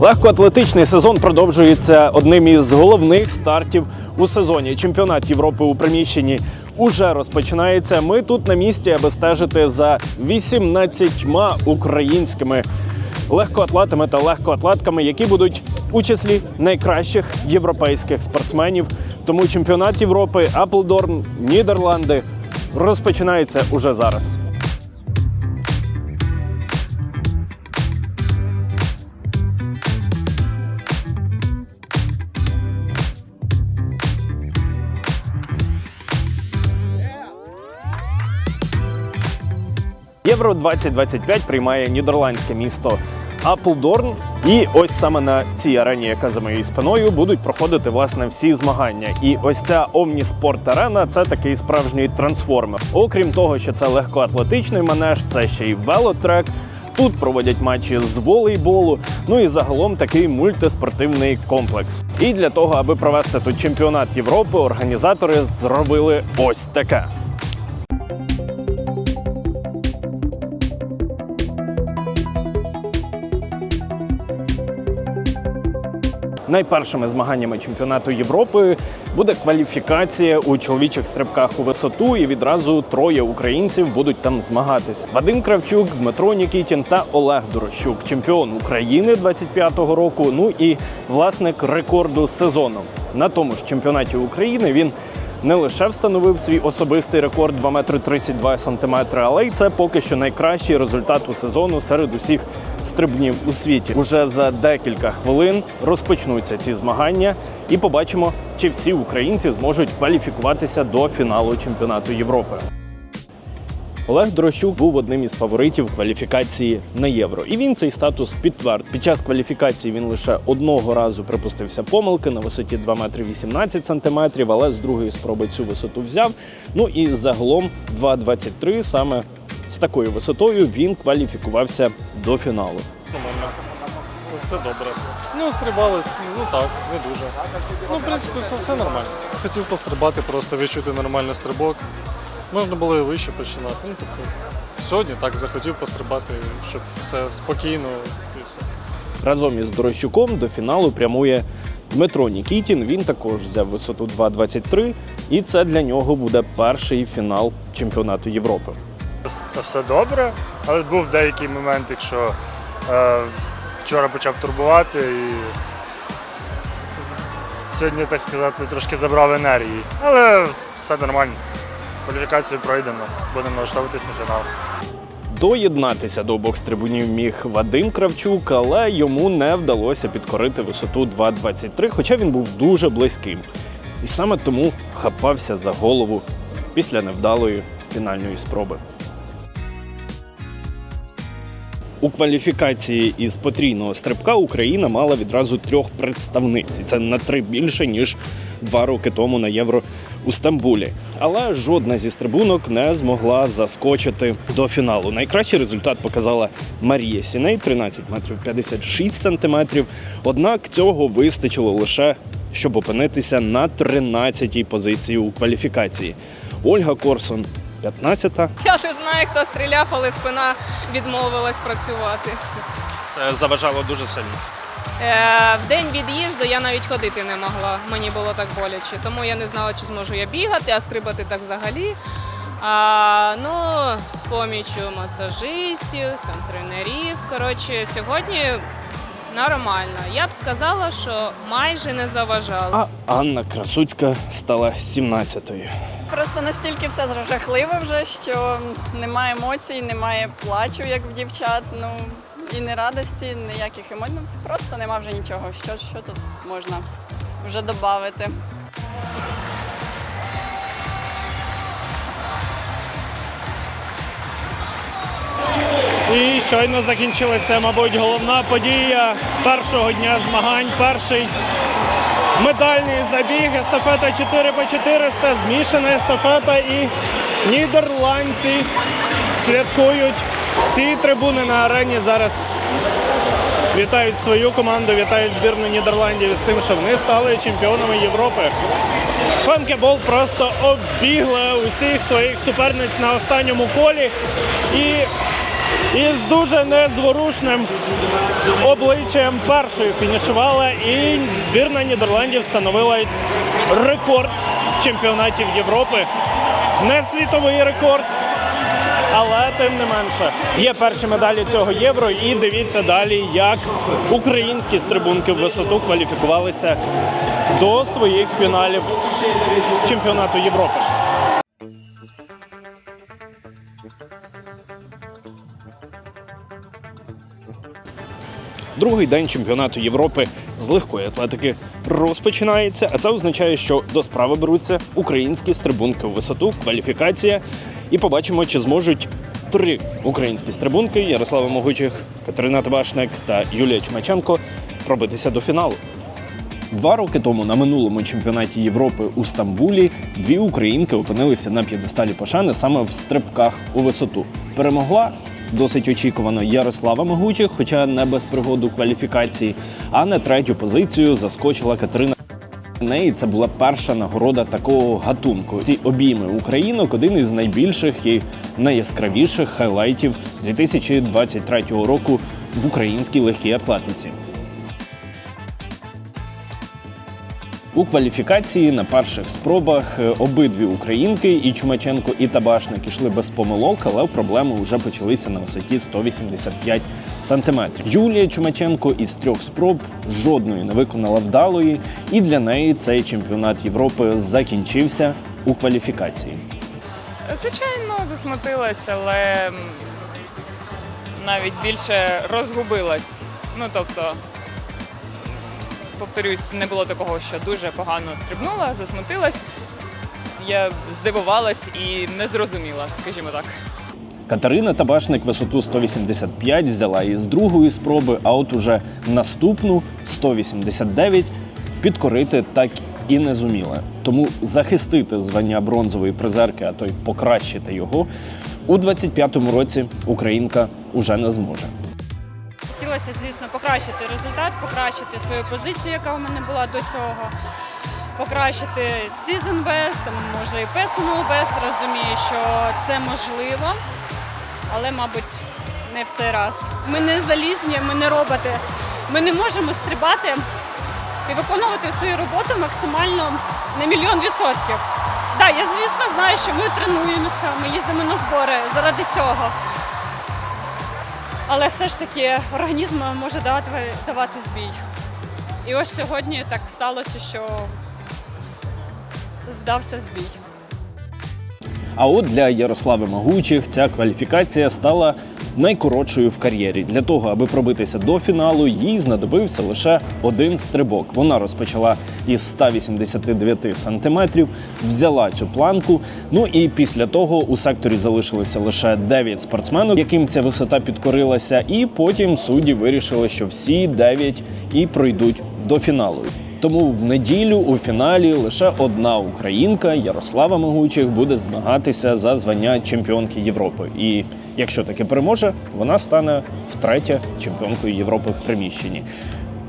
Легкоатлетичний сезон продовжується одним із головних стартів у сезоні. Чемпіонат Європи у приміщенні уже розпочинається. Ми тут на місці, аби стежити за 18 українськими легкоатлетами та легкоатлетками, які будуть у числі найкращих європейських спортсменів. Тому чемпіонат Європи Аплдорн, Нідерланди розпочинається уже зараз. Євро 2025 приймає нідерландське місто Аплдорн. І ось саме на цій арені, яка за моєю спиною, будуть проходити власне всі змагання. І ось ця Omnisport арена це такий справжній трансформер. Окрім того, що це легкоатлетичний манеж, це ще й велотрек. Тут проводять матчі з волейболу. Ну і загалом такий мультиспортивний комплекс. І для того, аби провести тут чемпіонат Європи, організатори зробили ось таке. Найпершими змаганнями чемпіонату Європи буде кваліфікація у чоловічих стрибках у висоту, і відразу троє українців будуть там змагатись: Вадим Кравчук, Дмитро Нікітін та Олег Дорощук, чемпіон України 25-го року. Ну і власник рекорду сезону. На тому ж чемпіонаті України він не лише встановив свій особистий рекорд 2 метри 32 сантиметри, але й це поки що найкращий результат у сезону серед усіх стрибнів у світі. Уже за декілька хвилин розпочнуться ці змагання, і побачимо, чи всі українці зможуть кваліфікуватися до фіналу чемпіонату Європи. Олег Дрощук був одним із фаворитів кваліфікації на євро, і він цей статус підтвердив. Під час кваліфікації він лише одного разу припустився помилки на висоті 2 метри 18 сантиметрів, але з другої спроби цю висоту взяв. Ну і загалом 2,23 саме з такою висотою він кваліфікувався до фіналу. Нормально. Все, все добре. Ну, стрибали, ну так, не дуже. Ну, в принципі, все, все нормально. Хотів пострибати, просто відчути нормальний стрибок. Можна було і вище починати. Ну, тобто, сьогодні так захотів пострибати, щоб все спокійно і все. Разом із Дорощуком до фіналу прямує Дмитро Нікітін. Він також взяв висоту 2,23, і це для нього буде перший фінал чемпіонату Європи. Все добре, але був деякий момент, якщо е, вчора почав турбувати і сьогодні, так сказати, трошки забрав енергії. Але все нормально. Кваліфікацію пройдено, будемо налаштовуватись на фінал. Доєднатися до обох трибунів міг Вадим Кравчук, але йому не вдалося підкорити висоту 2,23, хоча він був дуже близьким. І саме тому хапався за голову після невдалої фінальної спроби. У кваліфікації із потрійного стрибка Україна мала відразу трьох представниць. І це на три більше ніж два роки тому на євро у Стамбулі. Але жодна зі стрибунок не змогла заскочити до фіналу. Найкращий результат показала Марія Сіней 13 метрів 56 сантиметрів. Однак цього вистачило лише щоб опинитися на 13-й позиції у кваліфікації. Ольга Корсон 15-та. Я не знаю, хто стріляв, але спина відмовилась працювати. Це заважало дуже сильно. Е, в день від'їзду я навіть ходити не могла. Мені було так боляче. Тому я не знала, чи зможу я бігати, а стрибати так взагалі. А, ну, з помічю масажистів, там, тренерів. Коротше, сьогодні нормально. Я б сказала, що майже не заважало. А Анна Красуцька стала 17-ю. Просто настільки все жахливо вже, що немає емоцій, немає плачу, як в дівчат. Ну і не радості, ніяких емоцій. Ну, просто нема вже нічого. Що, що тут можна вже додати? І щойно закінчилася, мабуть, головна подія першого дня змагань. Перший медальний забіг, естафета 4 по 400, змішана естафета і нідерландці святкують всі трибуни на арені зараз. Вітають свою команду, вітають збірну Нідерландів із тим, що вони стали чемпіонами Європи. Фанкебол просто оббігла усіх своїх суперниць на останньому колі і із дуже незворушним обличчям першою фінішувала, і збірна Нідерландів встановила рекорд чемпіонатів Європи. Не світовий рекорд, але тим не менше. Є перші медалі цього євро, і дивіться далі, як українські стрибунки в висоту кваліфікувалися до своїх фіналів чемпіонату Європи. Другий день чемпіонату Європи з легкої атлетики розпочинається, а це означає, що до справи беруться українські стрибунки в висоту, кваліфікація. І побачимо, чи зможуть три українські стрибунки Ярослава Могучих, Катерина Табашник та Юлія Чмаченко пробитися до фіналу. Два роки тому на минулому чемпіонаті Європи у Стамбулі дві українки опинилися на п'єдесталі пошани саме в стрибках у висоту. Перемогла досить очікувано Ярослава Могучих, хоча не без пригоду кваліфікації. А на третю позицію заскочила Катерина. Неї це була перша нагорода такого гатунку. Ці обійми українок один із найбільших і найяскравіших хайлайтів 2023 року в українській легкій атлетиці. У кваліфікації на перших спробах е, обидві українки і Чумаченко, і Табашник ішли без помилок, але проблеми вже почалися на висоті 185 сантиметрів. Юлія Чумаченко із трьох спроб жодної не виконала вдалої, і для неї цей чемпіонат Європи закінчився у кваліфікації. Звичайно, засмутилась, але навіть більше розгубилась. Ну тобто, повторюсь, не було такого, що дуже погано стрибнула, засмутилась. Я здивувалась і не зрозуміла, скажімо так. Катерина Табашник висоту 185 взяла із другої спроби, а от уже наступну 189 підкорити так і не зуміла. Тому захистити звання бронзової призерки, а то й покращити його у 25-му році Українка уже не зможе. Хотілося, звісно, покращити результат, покращити свою позицію, яка у мене була до цього, покращити season best, може і personal best. Розумію, що це можливо, але, мабуть, не в цей раз. Ми не залізні, ми не роботи. Ми не можемо стрибати і виконувати свою роботу максимально на мільйон відсотків. Так, я звісно знаю, що ми тренуємося, ми їздимо на збори заради цього. Але все ж таки організм може давати, давати збій. І ось сьогодні так сталося, що вдався збій. А от для Ярослави Могучих ця кваліфікація стала найкоротшою в кар'єрі. Для того, аби пробитися до фіналу, їй знадобився лише один стрибок. Вона розпочала із 189 сантиметрів, взяла цю планку. Ну і після того у секторі залишилося лише 9 спортсменів, яким ця висота підкорилася. І потім судді вирішили, що всі 9 і пройдуть до фіналу. Тому в неділю у фіналі лише одна українка Ярослава Могучих буде змагатися за звання чемпіонки Європи. І якщо таки переможе, вона стане втретє чемпіонкою Європи в приміщенні.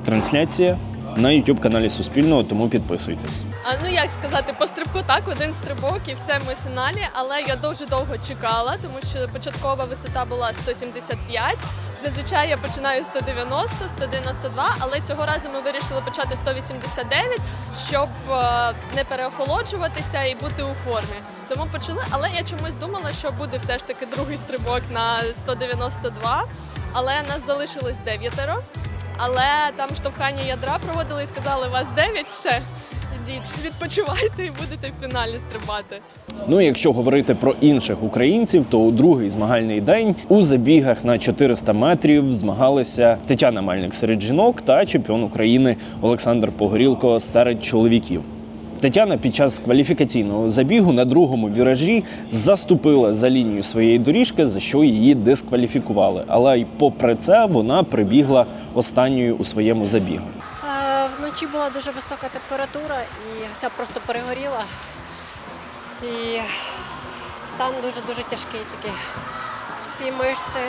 Трансляція на youtube каналі Суспільного, тому підписуйтесь. А ну як сказати, по стрибку так, один стрибок і все ми в фіналі. Але я дуже довго чекала, тому що початкова висота була 175. Зазвичай я починаю 190, 192, але цього разу ми вирішили почати 189, щоб е, не переохолоджуватися і бути у формі. Тому почали, але я чомусь думала, що буде все ж таки другий стрибок на 192, але нас залишилось дев'ятеро. Але там штовхання ядра проводили і сказали, вас 9, все, ідіть, відпочивайте і будете в фіналі стрибати. Ну, якщо говорити про інших українців, то у другий змагальний день у забігах на 400 метрів змагалися Тетяна Мальник серед жінок та чемпіон України Олександр Погорілко серед чоловіків. Тетяна під час кваліфікаційного забігу на другому віражі заступила за лінію своєї доріжки, за що її дискваліфікували. Але й попри це вона прибігла останньою у своєму забігу. Вночі була дуже висока температура і вся просто перегоріла. І стан дуже-дуже тяжкий такий. Всі мишці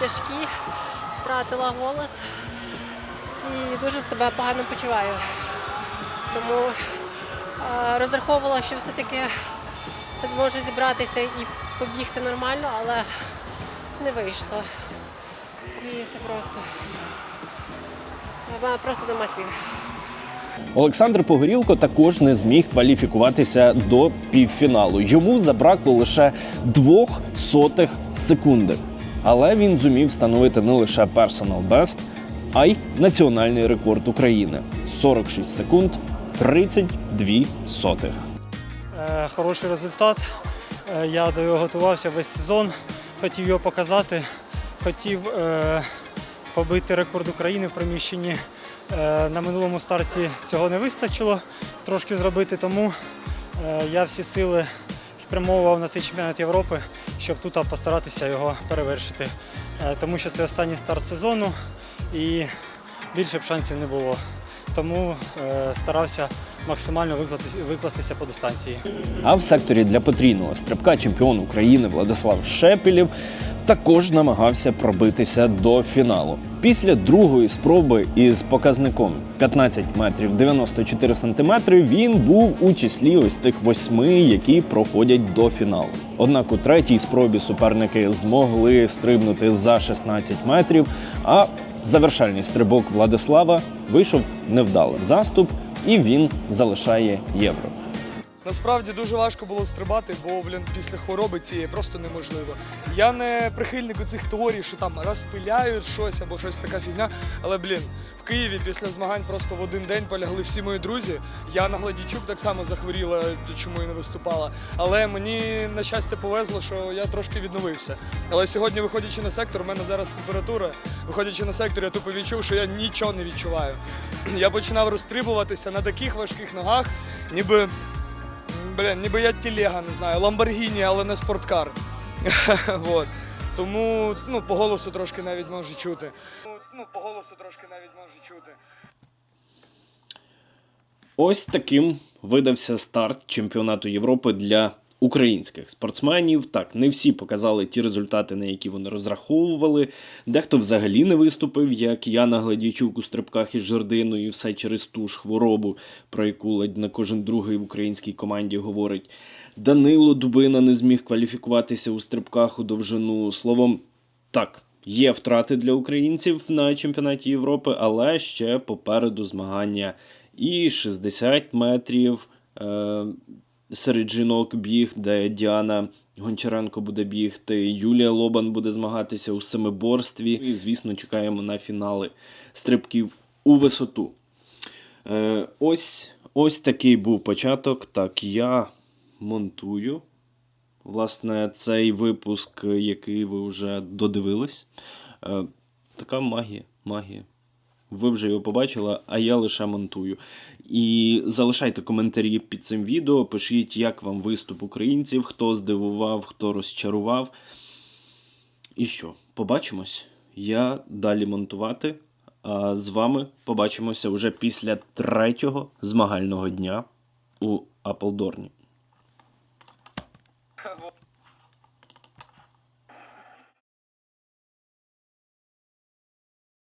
тяжкі, втратила голос і дуже себе погано почуваю. Тому розраховувала, що все-таки зможу зібратися і побігти нормально, але не вийшло. І це просто. в мене просто нема слів. Олександр Погорілко також не зміг кваліфікуватися до півфіналу. Йому забракло лише двох сотих секунди. Але він зумів встановити не лише персонал бест, а й національний рекорд України 46 секунд 32 сотих. Е, Хороший результат. Е, Я до його готувався весь сезон, хотів його показати, хотів е, побити рекорд України в приміщенні. Е, На минулому старті цього не вистачило трошки зробити, тому е, я всі сили спрямовував на цей чемпіонат Європи, щоб тут постаратися його перевершити. Е, Тому що це останній старт сезону і більше б шансів не було. Тому старався максимально викластися, викластися по дистанції. А в секторі для потрійного стрибка чемпіон України Владислав Шепелєв також намагався пробитися до фіналу. Після другої спроби із показником 15 метрів 94 сантиметри він був у числі ось цих восьми, які проходять до фіналу. Однак у третій спробі суперники змогли стрибнути за 16 метрів. А завершальний стрибок Владислава вийшов невдалий заступ, і він залишає євро. Насправді дуже важко було стрибати, бо блін, після хвороби цієї просто неможливо. Я не прихильник у цих теорій, що там розпиляють щось або щось така фігня. Але блін, в Києві після змагань просто в один день полягли всі мої друзі. Яна Гладічук так само захворіла, чому і не виступала. Але мені на щастя повезло, що я трошки відновився. Але сьогодні, виходячи на сектор, у мене зараз температура. Виходячи на сектор, я тупо відчув, що я нічого не відчуваю. Я починав розстрибуватися на таких важких ногах, ніби. Блін, ніби я телега, не знаю, Ламборгіні, але не спорткар. вот. Тому ну, по голосу трошки навіть можу чути. Ну, по голосу трошки навіть можу чути. Ось таким видався старт чемпіонату Європи для українських спортсменів. Так, не всі показали ті результати, на які вони розраховували. Дехто взагалі не виступив, як Яна Гладійчук у стрибках із жердиною, все через ту ж хворобу, про яку ледь на кожен другий в українській команді говорить. Данило Дубина не зміг кваліфікуватися у стрибках у довжину. Словом, так, є втрати для українців на чемпіонаті Європи, але ще попереду змагання і 60 метрів. Серед жінок біг, де Діана Гончаренко буде бігти, Юлія Лобан буде змагатися у семиборстві. І, звісно, чекаємо на фінали стрибків у висоту. Е, ось, ось такий був початок. Так, я монтую. Власне, цей випуск, який ви вже додивились. Е, така магія, магія. Ви вже його побачили, а я лише монтую. І залишайте коментарі під цим відео. Пишіть, як вам виступ українців, хто здивував, хто розчарував. І що? Побачимось. Я далі монтувати. А з вами побачимося вже після третього змагального дня у Аплдорні.